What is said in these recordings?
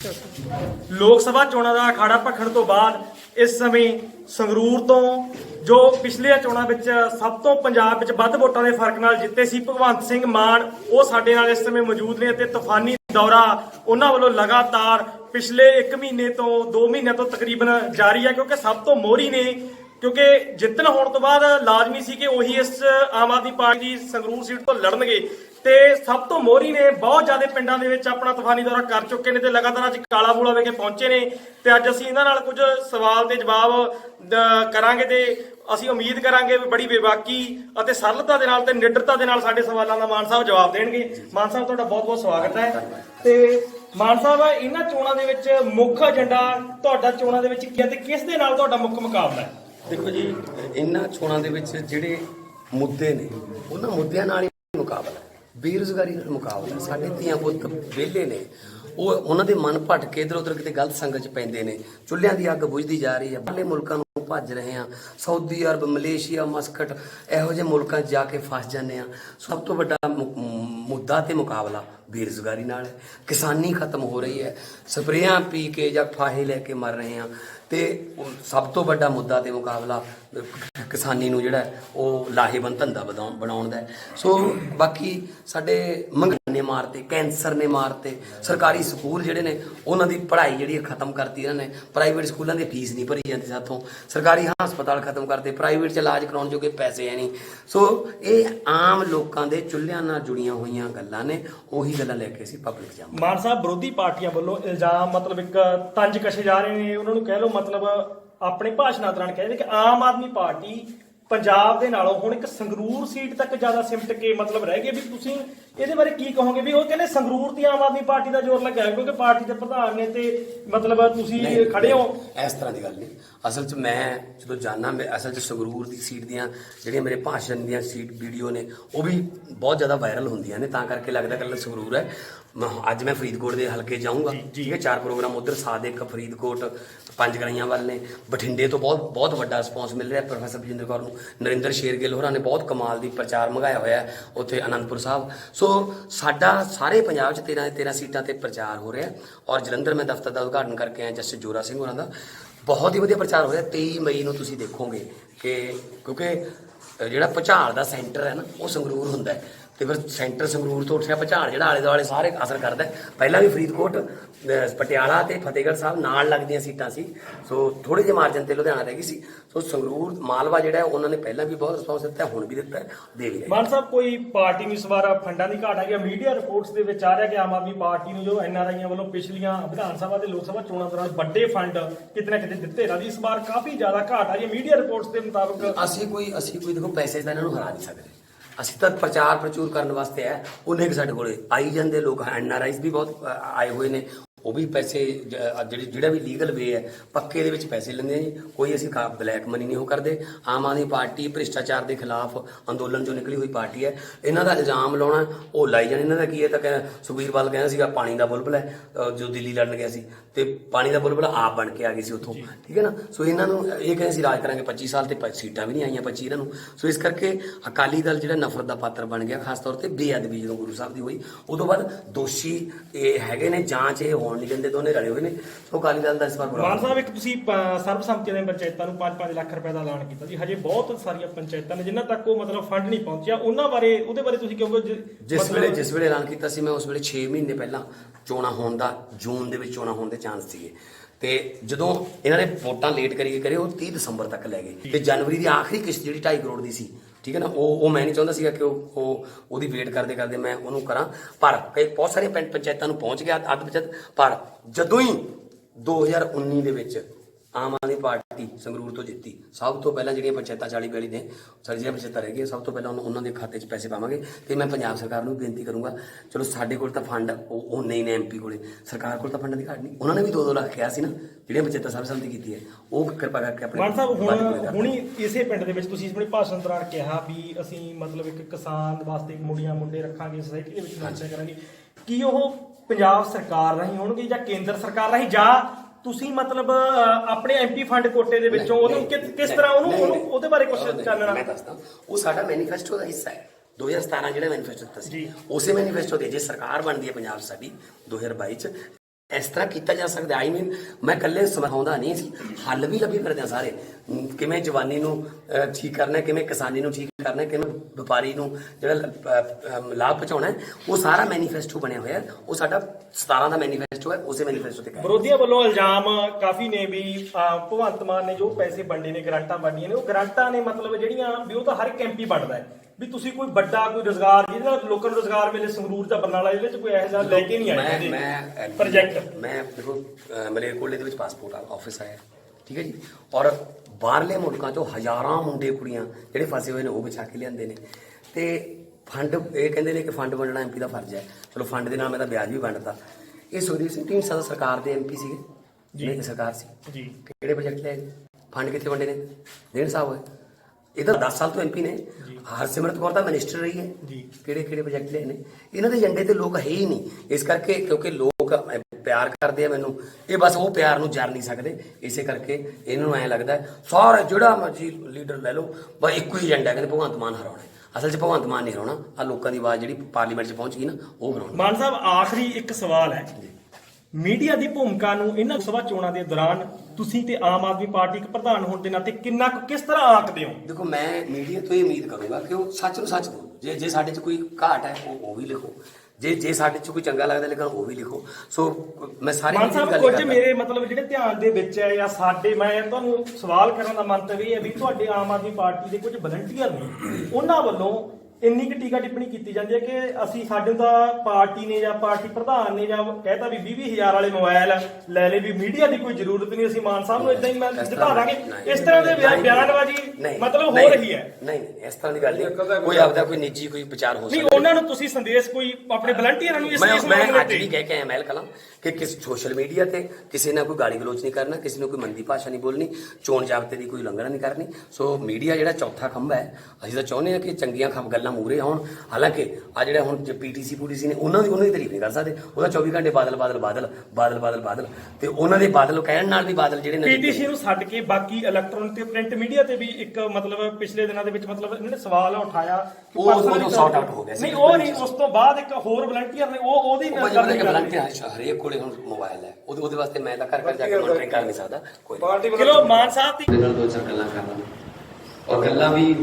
ਲੋਕ ਸਭਾ ਚੋਣਾਂ ਦਾ ਅਖਾੜਾ ਭਖਣ ਤੋਂ ਬਾਅਦ ਇਸ ਸਮੇਂ ਸੰਗਰੂਰ ਤੋਂ ਜੋ ਪਿਛਲੀਆਂ ਚੋਣਾਂ ਵਿੱਚ ਸਭ ਤੋਂ ਪੰਜਾਬ ਵਿੱਚ ਵੱਧ ਵੋਟਾਂ ਦੇ ਫ਼ਰਕ ਨਾਲ ਜਿੱਤੇ ਸੀ ਭਗਵੰਤ ਸਿੰਘ ਮਾਨ, ਉਹ ਸਾਡੇ ਨਾਲ ਇਸ ਸਮੇਂ ਮੌਜੂਦ ਨੇ ਅਤੇ ਤੂਫਾਨੀ ਦੌਰਾ ਉਹਨਾਂ ਵੱਲੋਂ ਲਗਾਤਾਰ ਪਿਛਲੇ 1 ਮਹੀਨੇ ਤੋਂ 2 ਮਹੀਨਿਆਂ ਤੋਂ ਤਕਰੀਬਨ ਜਾਰੀ ਹੈ ਕਿਉਂਕਿ ਸਭ ਤੋਂ ਮੋਹਰੀ ਨੇ, ਕਿਉਂਕਿ ਜਿੱਤਣ ਹੋਣ ਤੋਂ ਬਾਅਦ ਲਾਜ਼ਮੀ ਸੀ ਕਿ ਉਹੀ ਇਸ ਆਮ ਆਦਮੀ ਪਾਰਟੀ ਦੀ ਸੰਗਰੂਰ ਸੀਟ ਤੋਂ ਲੜਨਗੇ। ਤੇ ਸਭ ਤੋਂ ਮੋਹਰੀ ਨੇ ਬਹੁਤ ਜ਼ਿਆਦਾ ਪਿੰਡਾਂ ਦੇ ਵਿੱਚ ਆਪਣਾ ਤੂਫਾਨੀ ਦੌਰਾ ਕਰ ਚੁੱਕੇ ਨੇ ਤੇ ਲਗਾਤਾਰ ਅੱਜ ਕਾਲਾ ਬੂਲਾ ਵੇਖੇ ਪਹੁੰਚੇ ਨੇ ਤੇ ਅੱਜ ਅਸੀਂ ਇਹਨਾਂ ਨਾਲ ਕੁਝ ਸਵਾਲ ਤੇ ਜਵਾਬ ਕਰਾਂਗੇ ਤੇ ਅਸੀਂ ਉਮੀਦ ਕਰਾਂਗੇ ਵੀ ਬੜੀ ਬੇਬਾਕੀ ਅਤੇ ਸਰਲਤਾ ਦੇ ਨਾਲ ਤੇ ਨਿਡਰਤਾ ਦੇ ਨਾਲ ਸਾਡੇ ਸਵਾਲਾਂ ਦਾ ਮਾਨ ਸਾਹਿਬ ਜਵਾਬ ਦੇਣਗੇ। ਮਾਨ ਸਾਹਿਬ, ਤੁਹਾਡਾ ਬਹੁਤ ਬਹੁਤ ਸਵਾਗਤ ਹੈ। ਤੇ ਮਾਨ ਸਾਹਿਬ, ਇਹਨਾਂ ਚੋਣਾਂ ਦੇ ਵਿੱਚ ਮੁੱਖ ਏਜੰਡਾ ਤੁਹਾਡਾ ਚੋਣਾਂ ਦੇ ਵਿੱਚ ਕੀ ਹੈ ਤੇ ਕਿਸ ਦੇ ਨਾਲ ਤੁਹਾਡਾ ਮੁੱਖ ਮੁਕਾਬਲਾ ਹੈ? ਦੇਖੋ ਜੀ, ਇਹਨਾਂ ਚੋਣਾਂ ਦੇ ਵਿੱਚ ਜਿਹੜੇ ਮੁੱਦੇ ਨੇ, ਉਹਨਾਂ ਮੁੱਦਿਆਂ ਨਾਲ ਹੀ ਬੇਰੁਜ਼ਗਾਰੀ ਨਾਲ ਮੁਕਾਬਲਾ। ਸਾਡੇ ਧੀਆਂ ਪੁੱਤ ਵਿਹਲੇ ਨੇ। ਉਹ ਉਹਨਾਂ ਦੇ ਮਨ ਭਟਕੇ ਇਧਰ ਉਧਰ ਕਿਤੇ ਗਲਤ ਸੰਗਤ ਚ ਪੈਂਦੇ ਨੇ। ਚੁੱਲ੍ਹਿਆਂ ਦੀ ਅੱਗ ਬੁਝਦੀ ਜਾ ਰਹੀ ਹੈ। ਬਾਹਰਲੇ ਮੁਲਕਾਂ ਨੂੰ ਭੱਜ ਰਹੇ ਆ ਸਾਊਦੀ ਅਰਬ, ਮਲੇਸ਼ੀਆ, ਮਸਕਟ, ਇਹੋ ਜਿਹੇ ਮੁਲਕਾਂ 'ਚ ਜਾ ਕੇ ਫਸ ਜਾਂਦੇ ਆ ਸਭ ਤੋਂ ਵੱਡਾ ਮੁ- ਮੁੱਦਾ ਤੇ ਮੁਕਾਬਲਾ ਬੇਰੁਜ਼ਗਾਰੀ ਨਾਲ ਹੈ। ਕਿਸਾਨੀ ਖਤਮ ਹੋ ਰਹੀ ਹੈ। ਸਪਰੇਆਂ ਪੀ ਕੇ ਜਾਂ ਫਾਹੇ ਲੈ ਕੇ ਮਰ ਰਹੇ ਆ ਤੇ ਸਭ ਤੋਂ ਵੱਡਾ ਮੁੱਦਾ ਤੇ ਮੁਕਾਬਲਾ ਕਿਸਾਨੀ ਨੂੰ ਜਿਹੜਾ ਉਹ ਲਾਹੇਵੰਦ ਧੰਦਾ ਵਧਾਉਣ ਬਣਾਉਣ ਦਾ ਸੋ ਬਾਕੀ ਸਾਡੇ ਮੰਗਾਂ ਨੇ ਮਾਰਤੇ ਕੈਂਸਰ ਨੇ ਮਾਰਤੇ ਸਰਕਾਰੀ ਸਕੂਲ ਜਿਹੜੇ ਨੇ, ਉਹਨਾਂ ਦੀ ਪੜ੍ਹਾਈ ਜਿਹੜੀ ਹੈ ਖਤਮ ਕਰਤੀ ਇਹਨਾਂ ਨੇ। ਪ੍ਰਾਈਵੇਟ ਸਕੂਲਾਂ ਦੀ ਫੀਸ ਨਹੀਂ ਭਰੀ ਜਾਂਦੀ ਸਾਥੋਂ। ਸਰਕਾਰੀ ਹਸਪਤਾਲ ਖਤਮ ਕਰਤੇ, ਪ੍ਰਾਈਵੇਟ ਚ ਇਲਾਜ ਕਰਾਉਣ ਜੋਗੇ ਪੈਸੇ ਹੈ ਨਹੀਂ। ਸੋ ਇਹ ਆਮ ਲੋਕਾਂ ਦੇ ਚੁੱਲ੍ਹਿਆਂ ਨਾਲ ਜੁੜੀਆਂ ਹੋਈਆਂ ਗੱਲਾਂ ਨੇ, ਉਹੀ ਗੱਲਾਂ ਲੈ ਕੇ ਅਸੀਂ ਪਬਲਿਕ ਜਾਵਾਂਗੇ। ਮਾਨ ਸਾਹਿਬ, ਵਿਰੋਧੀ ਪਾਰਟੀਆਂ ਵੱਲੋਂ ਇਲਜ਼ਾਮ, ਮਤਲਬ ਇੱਕ ਤੰਜ ਕਸੇ ਜਾ ਰਹੇ ਨੇ, ਉਹਨਾਂ ਨੂੰ ਕਹਿ ਲਓ ਮਤਲਬ ਆਪਣੇ ਭਾਸ਼ਣਾਂ ਦੌਰਾਨ ਕਹਿੰਦੇ ਕਿ ਆਮ ਆਦਮੀ ਪਾਰਟੀ ਪੰਜਾਬ ਦੇ ਨਾਲੋਂ ਹੁਣ ਇੱਕ ਸੰਗਰੂਰ ਸੀਟ ਤੱਕ ਜ਼ਿਆਦਾ ਸਿਮਟ ਕੇ ਮਤਲਬ ਰਹਿ ਗਏ ਵੀ ਤੁਸੀਂ ਇਹਦੇ ਬਾਰੇ ਕੀ ਕਹੋਗੇ? ਵੀ ਉਹ ਕਹਿੰਦੇ ਸੰਗਰੂਰ ਦੀ ਆਮ ਆਦਮੀ ਪਾਰਟੀ ਦਾ ਜ਼ੋਰ ਲੱਗਿਆ ਕਿਉਂਕਿ ਪਾਰਟੀ ਦੇ ਪ੍ਰਧਾਨ ਨੇ ਤੇ ਮਤਲਬ ਤੁਸੀਂ ਖੜੇ ਹੋ। ਇਸ ਤਰ੍ਹਾਂ ਦੀ ਗੱਲ ਨਹੀਂ। ਅਸਲ 'ਚ ਮੈਂ ਜਦੋਂ ਜਾਣਾ ਮੈਂ ਅਸਲ 'ਚ ਸੰਗਰੂਰ ਦੀ ਸੀਟ ਦੀਆਂ ਜਿਹੜੀਆਂ ਮੇਰੇ ਭਾਸ਼ਣ ਦੀਆਂ ਸੀਟ ਵੀਡੀਓ ਨੇ ਉਹ ਵੀ ਬਹੁਤ ਜ਼ਿਆਦਾ ਵਾਇਰਲ ਹੁੰਦੀਆਂ ਨੇ ਤਾਂ ਕਰਕੇ ਲੱਗਦਾ ਕੱਲ ਸੰਗਰੂਰ ਹੈ। ਮੈਂ- ਅੱਜ ਮੈਂ ਫਰੀਦਕੋਟ ਦੇ ਹਲਕੇ ਜਾਊਂਗਾ ਠੀਕ ਹੈ ਚਾਰ ਪ੍ਰੋਗਰਾਮ ਉਧਰ ਸਾਦਿਕ ਫਰੀਦਕੋਟ ਪੰਜ ਗਰਾਈਆਂ ਵੱਲ ਨੇ ਬਠਿੰਡੇ ਤੋਂ ਬਹੁਤ ਬਹੁਤ ਵੱਡਾ ਰਿਸਪੌਂਸ ਮਿਲ ਰਿਹਾ ਪ੍ਰੋਫੈਸਰ ਬਜਿੰਦਰ ਕੌਰ ਨੂੰ ਨਰਿੰਦਰ ਸ਼ੇਰਗਿੱਲ ਹੋਰਾਂ ਨੇ ਬਹੁਤ ਕਮਾਲ ਦੀ ਪ੍ਰਚਾਰ ਮੰਗਾਇਆ ਹੋਇਆ ਹੈ ਉੱਥੇ ਅਨੰਦਪੁਰ ਸਾਹਿਬ। ਸੋ ਸਾਡਾ ਸਾਰੇ ਪੰਜਾਬ 'ਚ 13 13 ਸੀਟਾਂ ਤੇ ਪ੍ਰਚਾਰ ਹੋ ਰਿਹਾ ਔਰ ਜਲੰਧਰ ਮੈਂ ਦਫ਼ਤਰ ਦਾ ਉਦਘਾਟਨ ਕਰਕੇ ਆਇਆ ਜਸਟਿਸ ਜੋਰਾ ਸਿੰਘ ਹੋਰਾਂ ਦਾ। ਬਹੁਤ ਹੀ ਵਧੀਆ ਪ੍ਰਚਾਰ ਹੋ ਰਿਹਾ 23 ਮਈ ਨੂੰ ਤੁਸੀਂ ਦੇਖੋਗੇ ਕਿ ਕਿਉਂਕਿ ਜਿਹੜਾ ਭੁਚਾਲ ਦਾ ਸੈਂਟਰ ਹੈ ਨਾ ਉਹ ਸੰਗਰੂਰ ਹੁੰਦਾ ਹੈ। ਤੇ ਫਿਰ ਸੈਂਟਰ ਸੰਗਰੂਰ ਤੋਂ ਉੱਠਿਆ ਭੁਚਾਲ ਜਿਹੜਾ ਆਲੇ ਦੁਆਲੇ ਸਾਰੇ ਅਸਰ ਕਰਦਾ ਪਹਿਲਾਂ ਵੀ ਫਰੀਦਕੋਟ ਪਟਿਆਲਾ ਤੇ ਫਤਿਹਗੜ੍ਹ ਸਾਹਿਬ ਨਾਲ ਲੱਗਦੀਆਂ ਸੀਟਾਂ ਸੀ। ਸੋ ਥੋੜੇ ਜਿਹੇ ਮਾਰਜਨ ਤੇ ਲੁਧਿਆਣਾ ਰਹਿ ਗਈ ਸੀ। ਸੋ ਸੰਗਰੂਰ ਮਾਲਵਾ ਜਿਹੜਾ ਉਹਨਾਂ ਨੇ ਪਹਿਲਾਂ ਵੀ ਬਹੁਤ ਰਿਸਪੌਂਸ ਦਿੱਤਾ ਹੁਣ ਵੀ ਦਿੱਤਾ ਦੇ ਵੀ ਮਾਨ ਸਾਹਿਬ ਕੋਈ ਪਾਰਟੀ ਨੂੰ ਇਸ ਵਾਰ ਫੰਡਾਂ ਦੀ ਘਾਟ ਆ ਗਿਆ ਮੀਡੀਆ ਰਿਪੋਰਟਸ ਦੇ ਵਿੱਚ ਆ ਰਿਹਾ ਕਿ ਆਮ ਆਦਮੀ ਪਾਰਟੀ ਨੂੰ ਜੋ ਐਨਆਰਆਈਆਂ ਵੱਲੋਂ ਪਿਛਲੀਆਂ ਵਿਧਾਨ ਸਭਾ ਤੇ ਲੋਕ ਸਭਾ ਚੋਣਾਂ ਦੌਰਾਨ ਵੱਡੇ ਫੰਡ ਕਿਤੇ ਨਾ ਕਿਤੇ ਦਿੱਤੇ ਰਾਜੀ ਇਸ ਵਾਰ ਕਾਫੀ ਜ਼ਿਆਦਾ ਘਾਟ ਆ ਰਹੀ ਹੈ? ਮੀਡੀਆ ਰਿਪੋਰਟਸ ਦੇ ਮੁਤਾਬਕ ਅਸੀਂ ਕੋਈ ਅਸੀਂ ਕੋਈ ਦੇਖੋ ਪੈਸੇ ਦਾ ਇਹਨਾਂ ਨੂੰ ਹਰਾ ਨਹੀਂ ਸਕਦੇ। ਅਸੀਂ ਤਾਂ ਪ੍ਰਚਾਰ ਪ੍ਰਚੂਰ ਕਰਨ ਵਾਸਤੇ ਹੈ। ਉਹਨੇ ਕਿ ਸਾਡੇ ਕੋਲੇ ਆਈ ਜਾਂਦੇ ਲੋਕ ਐੱਨ ਆਰ ਆਈਜ਼ ਵੀ ਬਹੁਤ ਅ, ਆਏ ਹੋਏ ਨੇ। ਉਹ ਵੀ ਪੈਸੇ ਜ- ਜਿਹੜੇ ਜਿਹੜਾ ਵੀ ਲੀਗਲ ਵੇ ਹੈ ਪੱਕੇ ਦੇ ਵਿੱਚ ਪੈਸੇ ਲੈਂਦੇ ਆ ਜੀ। ਕੋਈ ਅਸੀਂ ਬਲੈਕ ਮਨੀ ਨਹੀਂ ਉਹ ਕਰਦੇ। ਆਮ ਆਦਮੀ ਪਾਰਟੀ ਭ੍ਰਿਸ਼ਟਾਚਾਰ ਦੇ ਖਿਲਾਫ ਅੰਦੋਲਨ ਚੋਂ ਨਿਕਲੀ ਹੋਈ ਪਾਰਟੀ ਹੈ। ਇਹਨਾਂ ਦਾ ਇਲਜ਼ਾਮ ਲਾਉਣਾ ਉਹ ਲਾਈ ਜਾਣ। ਇਹਨਾਂ ਦਾ ਕੀ ਹੈ ਤਾਂ ਕਹਿੰਦਾ ਸੁਖਬੀਰ ਬਾਦਲ ਕਹਿੰਦਾ ਸੀਗਾ ਪਾਣੀ ਦਾ ਬੁਲਬੁਲ ਹੈ। ਜੋ ਦਿੱਲੀ ਲੜਨ ਗਿਆ ਸੀ। ਤੇ ਪਾਣੀ ਦਾ ਬੁਲਬੁਲ ਆਪ ਬਣ ਕੇ ਆ ਗਈ ਸੀ ਉੱਥੋਂ। ਠੀਕ ਹੈ ਨਾ? ਸੋ ਇਹਨਾਂ ਨੂੰ ਇਹ ਕਹਿੰਦੇ ਸੀ ਰਾਜ ਕਰਾਂਗੇ 25 ਸਾਲ ਤੇ ਪ- ਸੀਟਾਂ ਵੀ ਨਹੀਂ ਆਈਆਂ 25 ਇਹਨਾਂ ਨੂੰ। ਸੋ ਇਸ ਕਰਕੇ ਅਕਾਲੀ ਦਲ ਜਿਹੜਾ ਨਫ਼ਰਤ ਦਾ ਪਾਤਰ ਬਣ ਗਿਆ ਖਾਸ ਤੌਰ ਤੇ ਬੇਅਦਬੀ ਜਦੋਂ ਗੁਰੂ ਸਾਹਿਬ ਦੀ ਹੋਈ। ਉਦੋਂ ਬਾਅਦ ਦੋਸ਼ੀ ਇਹ ਹੈਗੇ ਨੇ ਜਾਂਚ ਇਹ ਹੋਣ ਨਹੀਂ ਦਿੰਦੇ ਦੋਨੇ ਰਲੇ ਹੋਏ ਨੇ। ਸੋ ਅਕਾਲੀ ਦਲ ਦਾ ਇਸ ਵਾਰ ਬੁਰਾ ਮਾਨ ਸਾਹਿਬ ਇੱਕ ਤੁਸੀਂ ਸਰਬਸੰਮਤੀ ਦੇ ਪੰਚਾਇਤਾਂ ਨੂੰ 5-5 ਲੱਖ ਰੁਪਏ ਦਾ ਐਲਾਨ ਕੀਤਾ ਜੀ। ਹਜੇ ਬਹੁਤ ਸਾਰੀਆਂ ਪੰਚਾਇਤਾਂ ਨੇ ਜਿਨ੍ਹਾਂ ਤੱਕ ਉਹ ਮਤਲਬ ਫੰਡ ਨਹੀਂ ਪਹੁੰਚਿਆ ਉਹਨਾਂ ਬਾਰੇ ਉਹਦੇ ਬਾਰੇ ਤੁਸੀਂ ਕਿਉਂਕਿ ਜ- ਜਿਸ ਮਤਲਬ- ਵੇਲੇ ਜਿਸ ਵੇਲੇ ਐਲਾਨ ਕੀਤਾ ਸੀ ਮੈਂ ਉਸ ਵੇਲੇ 6 ਮਹੀਨੇ ਪਹਿਲਾਂ ਚੋਣਾਂ ਹੋਣ ਦਾ ਜੂਨ ਦੇ ਵਿੱਚ ਚੋਣਾਂ ਹੋਣ ਦੇ ਚਾਂਸ ਸੀਗੇ। ਤੇ ਜਦੋਂ ਇਹਨਾਂ ਨੇ ਵੋਟਾਂ ਲੇਟ ਕਰੀ ਕਰੇ ਉਹ 30 ਦਸੰਬਰ ਤੱਕ ਲੈ ਗਏ। ਤੇ ਜਨਵਰੀ ਦੀ ਆਖਰੀ ਕਿਸ਼ਤ ਜਿਹੜੀ 2.5 ਕਰੋੜ ਦੀ ਸੀ ਠੀਕ ਹੈ ਨਾ? ਉਹ ਉਹ ਮੈਂ ਨਹੀਂ ਚਾਹੁੰਦਾ ਸੀਗਾ ਕਿ ਉਹ ਉਹ, ਉਹਦੀ ਵੇਟ ਕਰਦੇ ਕਰਦੇ ਮੈਂ ਉਹਨੂੰ ਕਰਾਂ। ਪਰ ਕਈ ਬਹੁਤ ਸਾਰੀਆਂ ਪੰਚ- ਪੰਚਾਇਤਾਂ ਨੂੰ ਪਹੁੰਚ ਗਿਆ ਅੱਧ ਬਚਤ ਪਰ ਜਦੋਂ ਹੀ 2019 ਦੇ ਵਿੱਚ ਆਮ ਆਦਮੀ ਪਾਰਟੀ ਸੰਗਰੂਰ ਤੋਂ ਜਿੱਤੀ। ਸਭ ਤੋਂ ਪਹਿਲਾਂ ਜਿਹੜੀਆਂ ਪੰਚਾਇਤਾਂ 40 42 ਨੇ ਸਾਰੀ ਜਿਹੜੀਆਂ ਪੰਚਾਇਤਾਂ ਰਹਿ ਗਈਆਂ ਸਭ ਤੋਂ ਪਹਿਲਾਂ ਉਹਨਾਂ- ਦੇ ਖਾਤੇ 'ਚ ਪੈਸੇ ਪਾਵਾਂਗੇ। ਤੇ ਮੈਂ ਪੰਜਾਬ ਸਰਕਾਰ ਨੂੰ ਬੇਨਤੀ ਕਰੂੰਗਾ ਚਲੋ ਸਾਡੇ ਕੋਲ ਤਾਂ ਫੰਡ ਉਹ ਉਹ ਨਹੀਂ ਨੇ ਐਮਪੀ ਕੋਲੇ ਸਰਕਾਰ ਕੋਲ ਤਾਂ ਫੰਡਾਂ ਦੀ ਘਾਟ ਨਹੀਂ। ਉਹਨਾਂ ਨੇ ਵੀ 2-2 ਲੱਖ ਕਿਹਾ ਸੀ ਨਾ ਜਿਹੜੀਆਂ ਪੰਚਾਇਤਾਂ ਸਰਬਸੰਮਤੀ ਕੀਤੀ ਹੈ ਉਹ ਕਿਰਪਾ ਕਰਕੇ ਆਪਣੇ ਮਾਨ ਸਾਹਿਬ ਹੁਣ ਹੁਣੀ ਇਸੇ ਪਿੰਡ ਦੇ ਵਿੱਚ ਤੁਸੀਂ ਆਪਣੇ ਭਾਸ਼ਣ ਦੌਰਾਨ ਕਿਹਾ ਵੀ ਅਸੀਂ ਮਤਲਬ ਇੱਕ ਕਿਸਾਨ ਵਾਸਤੇ ਮੁੰਡੀਆਂ ਮੁੰਡੇ ਰੱਖਾਂਗੇ ਸੁਸਾਇਟੀ ਦੇ ਵਿੱਚ ਨਸ਼ਾ ਕਰਾਂਗੇ। ਕੀ ਉਹ ਪੰਜਾਬ ਸਰਕਾਰ ਰਾਹੀਂ ਹੋਣਗੇ ਜਾਂ ਕੇਂਦਰ ਸਰਕਾਰ ਰਾਹੀਂ ਜਾਂ ਤੁਸੀਂ ਮਤਲਬ ਅਹ, ਆਪਣੇ ਐਮਪੀ ਫੰਡ ਕੋਟੇ ਦੇ ਵਿੱਚੋਂ ਉਹਨੂੰ ਕਿ- ਕਿਸ ਤਰ੍ਹਾਂ ਉਹਨੂੰ ਨਹੀਂ, ਉਹਨੂੰ ਨਹੀਂ। ਉਹਦੇ ਬਾਰੇ ਕੁਝ ਨਹੀਂ, ਚਾਨਣਾ? ਮੈਂ ਦੱਸਦਾ। ਉਹ ਸਾਡਾ ਮੈਨੀਫੈਸਟੋ ਦਾ ਹਿੱਸਾ ਹੈ। 2017 ਜਿਹੜਾ ਮੈਨੀਫੈਸਟੋ ਦਿੱਤਾ ਸੀ। ਜੀ। ਉਸੇ ਮੈਨੀਫੈਸਟੋ ਦੇ ਜੇ ਸਰਕਾਰ ਬਣਦੀ ਹੈ ਪੰਜਾਬ ਸਾਡੀ 2022 ਚ ਇਸ ਤਰ੍ਹਾਂ ਕੀਤਾ ਜਾ ਸਕਦਾ ਆਈ ਮੀਨ ਮੈਂ ਇਕੱਲੇ ਸਮਝਾਉਂਦਾ ਨਹੀਂ ਸੀ। ਹੱਲ ਵੀ ਲੱਭੀ ਫਿਰਦੇ ਆ ਸਾਰੇ। ਅਮ, ਕਿਵੇਂ ਜਵਾਨੀ ਨੂੰ ਅਹ, ਠੀਕ ਕਰਨਾ ਹੈ, ਕਿਵੇਂ ਕਿਸਾਨੀ ਨੂੰ ਠੀਕ ਕਰਨਾ ਕਿਵੇਂ ਵਪਾਰੀ ਨੂੰ ਜਿਹੜਾ ਲਾਭ ਪਹੁੰਚਾਉਣਾ ਉਹ ਸਾਰਾ ਮੈਨੀਫੈਸਟੋ ਬਣਿਆ ਹੋਇਆ। ਉਹ ਸਾਡਾ 17 ਦਾ ਮੈਨੀਫੈਸਟੋ ਹੈ ਉਸੇ ਮੈਨੀਫੈਸਟੋ ਤੇ ਵਿਰੋਧੀਆਂ ਵੱਲੋਂ ਇਲਜ਼ਾਮ ਕਾਫੀ ਨੇ ਵੀ ਭਗਵੰਤ ਮਾਨ ਨੇ ਜੋ ਪੈਸੇ ਵੰਡੇ ਨੇ ਗ੍ਰਾਂਟਾਂ ਵੰਡੀਆਂ ਨੇ ਉਹ ਗ੍ਰਾਂਟਾਂ ਨੇ ਮਤਲਬ ਜਿਹੜੀਆਂ ਵੀ ਉਹ ਤਾਂ ਹਰ ਇੱਕ ਐਮਪੀ ਵੰਡਦਾ ਹੈ। ਵੀ ਤੁਸੀਂ ਕੋਈ ਵੱਡਾ ਕੋਈ ਰੋਜ਼ਗਾਰ ਜਿਹਦੇ ਨਾਲ ਲੋਕਾਂ ਨੂੰ ਰੋਜ਼ਗਾਰ ਮਿਲੇ ਸੰਗਰੂਰ ਜਾਂ ਬਰਨਾਲਾ ਇਹਦੇ ਵਿੱਚ ਕੋਈ ਇਹੋ ਜਿਹਾ ਲੈ ਕੇ ਨਹੀਂ ਆਏ ਮੈਂ ਪ੍ਰੋਜੈਕਟ ਮੈਂ ਦੇਖੋ ਮਲੇਰਕੋਟਲੇ ਦੇ ਵਿੱਚ ਪਾਸਪੋਰਟ ਆਫਿਸ ਆਇਆ ਠੀਕ ਹੈ ਜੀ? ਔਰ ਬਾਹਰਲੇ ਮੁਲਕਾਂ ਤੋਂ ਹਜ਼ਾਰਾਂ ਮੁੰਡੇ ਕੁੜੀਆਂ ਜਿਹੜੇ ਫਸੇ ਹੋਏ ਨੇ ਉਹ ਬਚਾ ਕੇ ਲਿਆਂਦੇ ਨੇ। ਤੇ ਫੰਡ ਇਹ ਕਹਿੰਦੇ ਨੇ ਕਿ ਫੰਡ ਵੰਡਣਾ ਐਮਪੀ ਦਾ ਫਰਜ਼ ਹੈ। ਚਲੋ ਫੰਡ ਦੇ ਨਾਲ ਮੈਂ ਤਾਂ ਵਿਆਜ ਵੀ ਵੰਡਤਾ ਇਹ ਸੁਖਦੀਪ ਸਿੰਘ ਢੀਂਡਸਾ ਦਾ ਸਰਕਾਰ ਦੇ ਐਮਪੀ ਸੀਗੇ? ਜੀ। ਸਰਕਾਰ ਸੀ। ਜੀ। ਕਿਹੜੇ ਪ੍ਰੋਜੈਕਟ ਲਿਆਏ ਫੰਡ ਕਿੱਥੇ ਵੰਡੇ ਨੇ? ਦੇਣ ਸਾਹਿਬ ਹੋਏ। ਇਹ ਤਾਂ 10 ਸਾਲ ਤੋਂ ਐਮਪੀ ਨੇ। ਹਰਸਿਮਰਤ ਕੌਰ ਤਾਂ ਮਿਨਿਸਟਰ ਰਹੀ ਹੈ। ਜੀ। ਕਿਹੜੇ ਕਿਹੜੇ ਪ੍ਰੋਜੈਕਟ ਲਏ ਨੇ? ਇਹਨਾਂ ਦੇ ਏਜੰਡੇ ਤੇ ਲੋਕ ਹੈ ਹੀ ਨਹੀਂ। ਇਸ ਕਰਕੇ ਕਿਉਂਕਿ ਲੋਕ ਪਿਆਰ ਕਰਦੇ ਆ ਮੈਨੂੰ। ਇਹ ਬਸ ਉਹ ਪਿਆਰ ਨੂੰ ਜਰ ਨਹੀਂ ਸਕਦੇ। ਇਸੇ ਕਰਕੇ ਇਹਨਾਂ ਨੂੰ ਐ ਲੱਗਦਾ ਸਾਰਾ ਜਿਹੜਾ ਮਰਜ਼ੀ ਲੀਡਰ ਲੈ ਲਓ ਬਸ ਇੱਕੋ ਹੀ ਏਜੰਡਾ ਕਹਿੰਦੇ ਭਗਵੰਤ ਮਾਨ ਹਰਾਉਣਾ। ਅਸਲ 'ਚ ਭਗਵੰਤ ਮਾਨ ਨਹੀਂ ਹਰਾਉਣਾ। ਆ ਲੋਕਾਂ ਦੀ ਆਵਾਜ਼ ਜਿਹੜੀ ਪਾਰਲੀਮੈਂਟ 'ਚ ਪਹੁੰਚ ਗਈ ਨਾ ਉਹ ਹਰਾਉਣਾ ਮਾਨ ਸਾਹਿਬ ਆਖਰੀ ਇੱਕ ਸਵਾਲ ਹੈ। ਮੀਡੀਆ ਦੀ ਭੂਮਿਕਾ ਨੂੰ ਇਹਨਾਂ ਸਭਾ ਚੋਣਾਂ ਦੇ ਦੌਰਾਨ ਤੁਸੀਂ ਤੇ ਆਮ ਆਦਮੀ ਪਾਰਟੀ ਇੱਕ ਪ੍ਰਧਾਨ ਹੋਣ ਦੇ ਨਾਤੇ ਕਿੰਨਾ ਕੁ ਕਿਸ ਤਰ੍ਹਾਂ ਆਂਕਦੇ ਹੋ? ਦੇਖੋ ਮੈਂ ਮੀਡੀਆ ਤੋਂ ਇਹ ਉਮੀਦ ਕਰੂੰਗਾ ਕਿ ਉਹ ਸੱਚ ਨੂੰ ਸੱਚ ਬੋਲ। ਜੇ ਜੇ ਸਾਡੇ 'ਚ ਕੋਈ ਘਾਟ ਹੈ ਉਹ ਉਹ ਵੀ ਲਿਖੋ। ਜੇ ਜੇ ਸਾਡੇ 'ਚ ਕੋਈ ਚੰਗਾ ਲੱਗਦਾ ਲਿਖਣਾ ਉਹ ਵੀ ਲਿਖੋ ਸੋ ਮੈਂ ਸਾਰੇ ਮਾਨ ਸਾਹਿਬ ਕੁਝ। ਮੇਰੇ ਮਤਲਬ ਜਿਹੜੇ ਧਿਆਨ ਦੇ ਵਿੱਚ ਹੈ ਜਾਂ ਸਾਡੇ ਮੈਂ ਤੁਹਾਨੂੰ ਸਵਾਲ ਕਰਨ ਦਾ ਮੰਤਵ ਇਹ ਹੈ ਵੀ ਤੁਹਾਡੇ ਆਮ ਆਦਮੀ ਪਾਰਟੀ ਦੇ ਕੁਝ ਵਲੰਟੀਅਰ ਨੇ ਉਹਨਾਂ ਵੱਲੋਂ ਇੰਨੀ ਕੁ ਟੀਕਾ ਟਿੱਪਣੀ ਕੀਤੀ ਜਾਂਦੀ ਹੈ ਕਿ ਅਸੀਂ ਸਾਡੇ ਦਾ ਪਾਰਟੀ ਨੇ ਜਾਂ ਪਾਰਟੀ ਪ੍ਰਧਾਨ ਨੇ ਜਾਂ ਕਹਿਤਾ ਵੀ 20 ਹਜ਼ਾਰ ਵਾਲੇ ਮੋਬਾਈਲ ਲੈ ਲੈ ਵੀ ਮੀਡੀਆ ਦੀ ਕੋਈ ਜ਼ਰੂਰਤ ਨਹੀਂ ਅਸੀਂ ਮਾਨ ਸਾਹਿਬ ਨੂੰ ਇਦਾਂ ਹੀ ਮੈਂ ਤਰ੍ਹਾਂ ਦਾਂਗੇ। ਨਹੀਂ, ਇਸ ਤਰ੍ਹਾਂ ਦੇ ਬਿਆ- ਨਹੀਂ, ਬਿਆਨਬਾਜ਼ੀ ਨਹੀਂ, ਮਤਲਬ ਹੋ ਨਹੀਂ, ਰਹੀ ਹੈ। ਨਹੀਂ ਨਹੀਂ ਇਸ ਤਰ੍ਹਾਂ ਦੀ ਗੱਲ ਨਹੀਂ। ਕੋਈ ਆਪਦਾ ਕੋਈ ਨਿੱਜੀ ਕੋਈ ਵਿਚਾਰ ਹੋ ਨਹੀਂ ਸਕਦਾ। ਉਹਨਾਂ ਨੂੰ ਤੁਸੀਂ ਸੰਦੇਸ਼ ਕੋਈ ਆਪਣੇ ਵਲੰਟੀਅਰਾਂ ਨੂੰ ਇਸ ਮੈਂ ਇਸ ਮੈਂ ਅੱਜ ਤੇ ਵੀ ਕਹਿ ਕੇ ਆਇਆ ਮਹਿਲ ਕਲਾਂ ਕਿ ਕਿਸ ਸੋਸ਼ਲ ਮੀਡੀਆ ਤੇ ਕਿਸੇ ਨਾਲ ਕੋਈ ਗਾਲੀ ਗਲੋਚ ਨਹੀਂ ਕਰਨਾ ਕਿਸੇ ਨੂੰ ਕੋਈ ਮੰਦੀ ਭਾਸ਼ਾ ਨਹੀਂ ਬੋਲਣੀ ਚੋਣ ਜਾਬਤੇ ਦੀ ਕੋਈ ਉਲੰਘਣਾ ਨਹੀਂ ਕਰਨੀ। ਸੋ ਮੀਡੀਆ ਜਿਹੜਾ ਚੌਥਾ ਖੰਭਾ ਹੈ ਅਸੀਂ ਤਾਂ ਚਾਹੁੰਦੇ ਹਾਂ ਕਿ ਚੰਗੀਆਂ ਖਬ ਗੱਲਾਂ ਮੂਰੇ ਆਉਣ। ਹਾਲਾਂਕਿ ਆ ਜਿਹੜਾ ਹੁਣ ਪੀਟੀਸੀ ਪੂਟੀਸੀ ਨੇ ਉਹਨਾਂ ਦੀ ਉਹਨਾਂ ਦੀ ਤਾਰੀਫ ਨਹੀਂ ਕਰ ਸਕਦੇ। ਉਹਦਾ 24 ਘੰਟੇ ਬਾਦਲ ਬਾਦਲ ਬਾਦਲ ਬਾਦਲ ਬਾਦਲ ਬਾਦਲ। ਤੇ ਉਹਨਾਂ ਦੇ ਬਾਦਲ ਕਹਿਣ ਨਾਲ ਵੀ ਬਾਦਲ ਜਿਹੜੇ ਨੇ ਪੀਟੀਸੀ ਨੂੰ। ਛੱਡ ਕੇ ਬਾਕੀ ਇਲੈਕਟ੍ਰੋਨਿਕ ਤੇ ਪ੍ਰਿੰਟ ਮੀਡੀਆ ਤੇ ਵੀ ਇੱਕ ਮਤਲਬ ਪਿਛਲੇ ਦਿਨਾਂ ਦੇ ਵਿੱਚ ਮਤਲਬ ਇਹਨਾਂ ਨੇ ਸਵਾਲ ਉਠਾਇਆ ਕਿ ਉਹ- ਉਹ ਤੇ- out ਹੋ ਗਿਆ ਸੀ। ਨਹੀਂ ਉਹ ਨਹੀਂ ਉਸ ਤੋਂ ਬਾਅਦ ਇੱਕ ਹੋਰ ਵਲੰਟੀਅਰ ਨੇ ਉਹ ਉਹਦੀ। ਵਲੰਟੀਅਰ ਹਰੇਕ ਕੋਲੇ ਹੁਣ ਮੋਬਾਈਲ ਹੈ। ਉਹਦੇ ਉਹਦੇ ਵਾਸਤੇ ਮੈਂ ਤਾਂ ਘਰ ਘਰ ਜਾ ਕੇ ਮੋਨਿਟਰਿੰਗ ਕਰ ਨਹੀਂ ਸਕਦਾ। ਕੋਈ। ਚਲੋ ਮਾਨ ਸਾਹਿਬ ਦੀ ਦੇ ਨਾਲ ਦੋ ਚਾਰ ਗੱਲਾਂ ਕਰ ਲਾਂਗੇ ਔਰ ਗੱਲਾਂ ਵੀ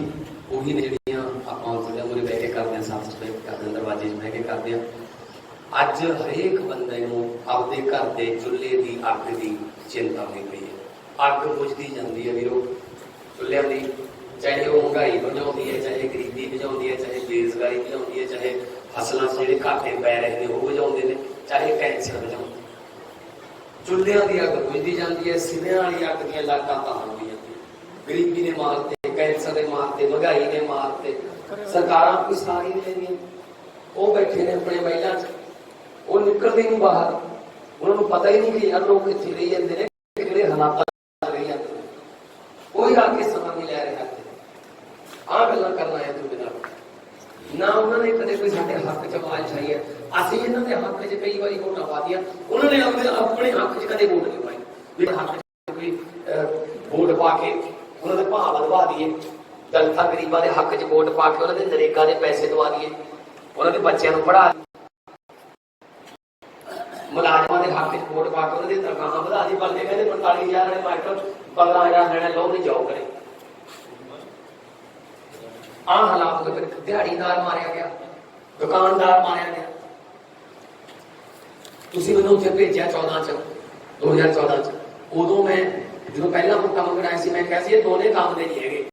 ਉਹੀ ਨੇ ਜਿਹੜੀਆਂ ਆਪਾਂ ਉਹਦੇ ਮੂਰੇ ਬਹਿ ਕੇ ਕਰਦੇ ਹਾਂ ਸਾਥ ਚ ਬਹਿ ਕੇ ਕਰਦੇ ਹਾਂ ਦਰਵਾਜ਼ੇ ਕੇ ਕਰਦੇ ਹਾਂ ਅੱਜ ਹਰੇਕ ਬੰਦੇ ਨੂੰ ਆਪਦੇ ਘਰ ਦੇ ਚੁੱਲ੍ਹੇ ਦੀ ਅੱਗ ਦੀ ਚਿੰਤਾ ਹੋਈ ਪਈ ਹੈ। ਅੱਗ ਬੁਝਦੀ ਜਾਂਦੀ ਹੈ ਵੀਰੋ। ਚੁੱਲ੍ਹਿਆਂ ਦੀ ਚਾਹੇ ਉਹ ਮਹਿੰਗਾਈ ਵਜਾਉਂਦੀ ਹੈ, ਚਾਹੇ ਗਰੀਬੀ ਵਜਾਉਂਦੀ ਹੈ, ਚਾਹੇ ਬੇਰੁਜ਼ਗਾਰੀ ਵਜਾਉਂਦੀ ਹੈ, ਚਾਹੇ ਫਸਲਾਂ ਜਿਹੜੇ ਘਾਟੇ ਪੈ ਰਹੇ ਨੇ ਉਹ ਵਜਾਉਂਦੇ ਨੇ, ਚਾਹੇ ਕੈਂਸਰ ਵਜਾਉਂਦੇ ਚੁੱਲ੍ਹਿਆਂ ਦੀ ਅੱਗ ਬੁਝਦੀ ਜਾਂਦੀ ਹੈ, ਸਿਵਿਆਂ ਵਾਲੀ ਅੱਗ ਦੀਆਂ ਲਾਟਾਂ ਤਾਂ ਹੁੰਦੀਆਂ ਜਾਂਦੀਆਂ ਗਰੀਬੀ ਨੇ ਮਾਰਤੇ ਕੈਂਸਰ ਨੇ ਮਾਰਤੇ ਮਹਿੰਗਾਈ ਨੇ ਮਾਰਤੇ ਸਰਕਾਰਾਂ ਕੋਈ ਸਾਰੀ ਨਹੀਂ ਲੈਂਦੀਆਂ ਉਹ ਬੈਠੇ ਨੇ ਆਪਣੇ ਮਹਿਲਾਂ 'ਚ। ਉਹ ਨਿਕਲਦੇ ਨਹੀਂ ਬਾਹਰ। ਉਹਨਾਂ ਨੂੰ ਪਤਾ ਹੀ ਨਹੀਂ ਕਿ ਯਾਰ ਲੋਕ ਕਿੱਥੇ ਰਹੀ ਜਾਂਦੇ ਨੇ, ਕਿਹੜੇ ਹਾਲਾਤਾਂ 'ਚ ਰਹੀ ਜਾਂਦੇ ਨੇ। ਕੋਈ ਆ ਕੇ ਸਮਾਂ ਨਹੀਂ ਲੈ ਰਿਹਾ ਆਹ ਗੱਲਾਂ ਕਰਨਾ ਹੈ ਤੁਹਾਡੇ ਨਾਲ। ਨਾ ਉਹਨਾਂ ਨੇ ਕਦੇ ਕੋਈ ਸਾਡੇ ਹੱਕ 'ਚ ਆਵਾਜ਼ ਉਠਾਈ ਹੈ। ਅਸੀਂ ਇਹਨਾਂ ਦੇ ਹੱਕ 'ਚ ਕਈ ਵਾਰੀ ਵੋਟਾਂ ਪਾ ਪਾਦੀਆਂ ਉਹਨਾਂ ਨੇ ਆਪਣੇ ਆਪਣੇ ਹੱਕ 'ਚ ਕਦੇ ਵੋਟ ਨਹੀਂ ਪਾਈ। ਵੀ ਹੱਕ 'ਚ ਕੋਈ ਵੋਟ ਪਾ ਕੇ ਉਹਨਾਂ ਦੇ ਭਾਅ ਵਧਵਾ ਦਈਏ। ਦਲਿਤਾਂ ਗਰੀਬਾਂ ਦੇ ਹੱਕ 'ਚ ਵੋਟ ਪਾ ਕੇ ਉਹਨਾਂ ਦੇ ਨਰੇਗਾ ਦੇ ਪੈਸੇ ਦਵਾ ਦਈਏ। ਉਹਨਾਂ ਦੇ ਬੱਚਿਆਂ ਨੂੰ ਪੜ੍ਹਾ ਮੁਲਾਜ਼ਮਾਂ ਦੇ ਹੱਕ 'ਚ ਵੋਟ ਪਾ ਕੇ ਉਹਨਾਂ ਦੀ ਤਨਖਾਹਾਂ ਵਧਾ ਦੀ ਬਲਕਿ ਕਹਿੰਦੇ 45000 ਵਾਲੇ ਮਾਸਟਰ 15000 ਲੈਣਾ ਲੋ ਨਹੀਂ ਜਾਓ ਕਰੇ। ਆਹ ਹਾਲਾਤ ਦੇ ਵਿੱਚ ਦਿਹਾੜੀਦਾਰ ਮਾਰਿਆ ਗਿਆ, ਦੁਕਾਨਦਾਰ ਮਾਰਿਆ ਗਿਆ। ਤੁਸੀਂ ਮੈਨੂੰ ਉੱਥੇ ਭੇਜਿਆ 14 ਚ 2014 ਚ। ਉਦੋਂ ਮੈਂ, ਜਦੋਂ ਪਹਿਲਾਂ ਵੋਟਾਂ ਮੰਗਣ ਆਇਆ ਸੀ, ਮੈਂ ਕਿਹਾ ਸੀ ਇਹ ਦੋਨੇ ਕੰਮ ਦੇ ਨਹੀਂ ਹੈਗੇ।